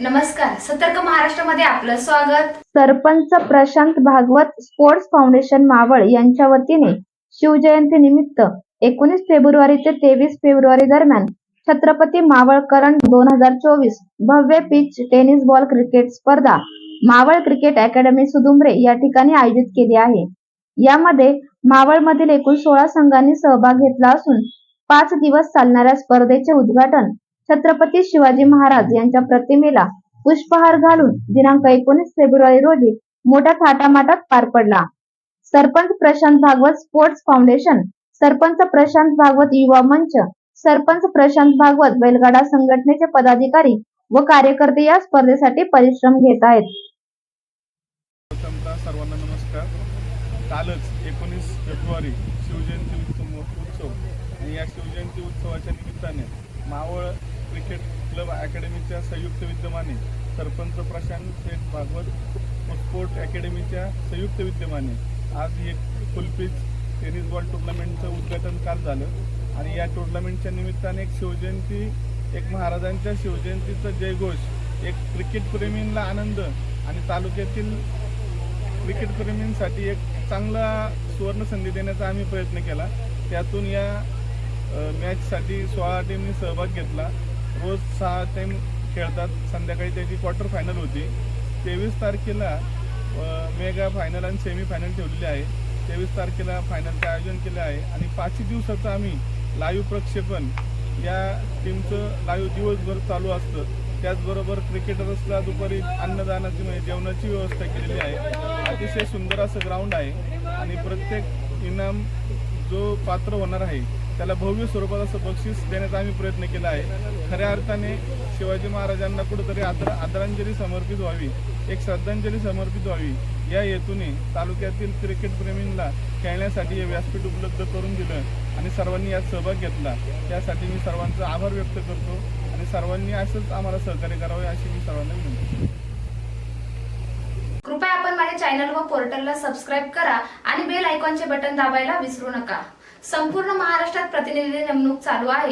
नमस्कार सतर्क महाराष्ट्रामध्ये आपलं स्वागत. सरपंच प्रशांत भागवत स्पोर्ट्स फाउंडेशन मावळ यांच्या वतीने शिवजयंती निमित्त एकोणीस फेब्रुवारी ते तेवीस फेब्रुवारी दरम्यान छत्रपती मावळ करंट दोन हजार चोवीस भव्य पिच टेनिस बॉल क्रिकेट स्पर्धा मावळ क्रिकेट अकॅडमी सुदुमरे या ठिकाणी आयोजित केली आहे. यामध्ये मावळमधील एकूण सोळा संघांनी सहभाग घेतला असून पाच दिवस चालणाऱ्या स्पर्धेचे उद्घाटन छत्रपती शिवाजी महाराज यांच्या प्रतिमेला पुष्पहार घालून दिनांक एकोणीस फेब्रुवारी रोजी मोठ्या थाटामाटात पार पडला. सरपंच प्रशांत भागवत स्पोर्ट्स फाउंडेशन सरपंच प्रशांत भागवत युवा मंच सरपंच प्रशांत भागवत बैलगाडा संघटनेचे पदाधिकारी व कार्यकर्ते या स्पर्धेसाठी परिश्रम घेत आहेत. सर्वांना नमस्कार. कालच एकोणीस फेब्रुवारी शिवजयंती उत्सव उत्सव. आणि या शिवजयंती उत्सवाच्या निमित्ताने मावळ क्रिकेट क्लब अकॅडमीच्या संयुक्त विद्यमाने सरपंच प्रशांत शेठ भागवत स्पोर्ट अकॅडमीच्या संयुक्त विद्यमाने आज एक फुलपीच टेनिस बॉल टुर्नामेंटचं उद्घाटन काल झालं. आणि या टुर्नामेंटच्या निमित्ताने एक शिवजयंती एक महाराजांच्या शिवजयंतीचा जयघोष एक क्रिकेटप्रेमींना आनंद आणि तालुक्यातील क्रिकेटप्रेमींसाठी एक चांगला सुवर्ण संधी देण्याचा आम्ही प्रयत्न केला. त्यातून या मॅचसाठी सोळा टीमनी सहभाग घेतला. रोज सहा टाईम खेळतात. संध्याकाळी त्याची क्वार्टर फायनल होती. तेवीस तारखेला मेगा फायनल आणि सेमी फायनल ठेवलेली आहे. तेवीस तारखेला फायनलचं आयोजन केलं आहे. आणि पाचही दिवसाचं आम्ही लाईव्ह प्रक्षेपण या टीमचं लाईव्ह दिवसभर चालू असतं. त्याचबरोबर क्रिकेटर्सला दुपारी अन्नदानाची म्हणजे जेवणाची व्यवस्था केलेली आहे. अतिशय सुंदर असं ग्राउंड आहे. आणि प्रत्येक इनाम जो पात्र होणार आहे त्याला भव्य स्वरूपात असं बक्षीस देण्याचा आम्ही प्रयत्न केला आहे. खऱ्या अर्थाने शिवाजी महाराजांना कुठंतरी आदर आदरांजली समर्पित व्हावी एक श्रद्धांजली समर्पित व्हावी या हेतूने तालुक्यातील क्रिकेटप्रेमींना खेळण्यासाठी हे व्यासपीठ उपलब्ध करून दिलं आणि सर्वांनी यात सहभाग घेतला. त्यासाठी मी सर्वांचा आभार व्यक्त करतो आणि सर्वांनी असंच आम्हाला सहकार्य करावे अशी मी सर्वांना विनंती कृपया आपण माझ्या चॅनल व पोर्टलला सबस्क्राईब करा आणि बेल आयकॉनचे बटन दाबायला विसरू नका. संपूर्ण महाराष्ट्रात प्रतिनिधी नेमणूक चालू आहे.